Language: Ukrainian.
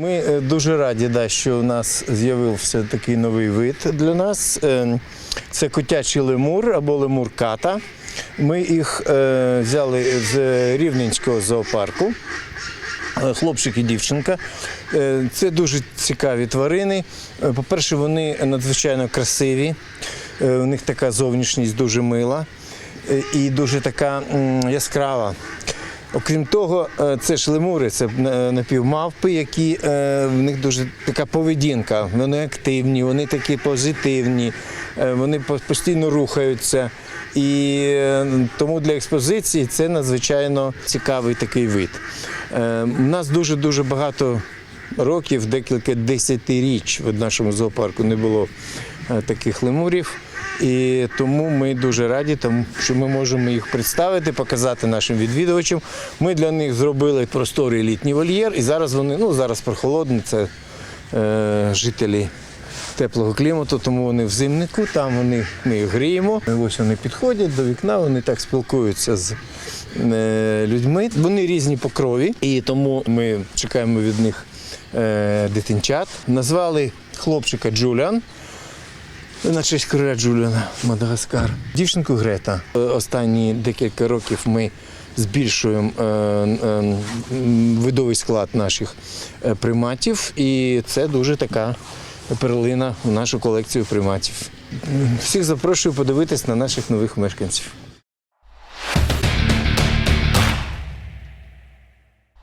Ми е, дуже раді, да, що у нас з'явився такий новий вид для нас. Е, Це котячий лемур або лемур ката. Ми їх е, взяли з Рівненського зоопарку. Хлопчик і дівчинка. Це дуже цікаві тварини. По-перше, вони надзвичайно красиві. У них така зовнішність дуже мила і дуже така яскрава. Окрім того, е, це ж лемури, це е, напівмавпи, які е, в них дуже така поведінка. Вони активні, вони такі позитивні, вони постійно рухаються. І тому для експозиції це надзвичайно цікавий такий вид. У нас дуже дуже багато років, декілька десятиріч в нашому зоопарку не було таких лемурів. І тому ми дуже раді, тому що ми можемо їх представити, показати нашим відвідувачам. Ми для них зробили просторий літній вольєр, і зараз вони, ну зараз прохолодно, це е, жителі теплого клімату, тому вони в зимнику, там вони, ми їх гріємо. Ось вони підходять до вікна, вони так спілкуються з е, людьми. Вони різні по крові, і тому ми чекаємо від них е, дитинчат. Назвали хлопчика Джуліан. На честь короля Джуліана Мадагаскар. Дівчинку Грета. Е, Останні декілька років ми збільшуємо е, е, видовий склад наших приматів, і це дуже така перлина в нашу колекцію приматів. Всіх запрошую подивитись на наших нових мешканців.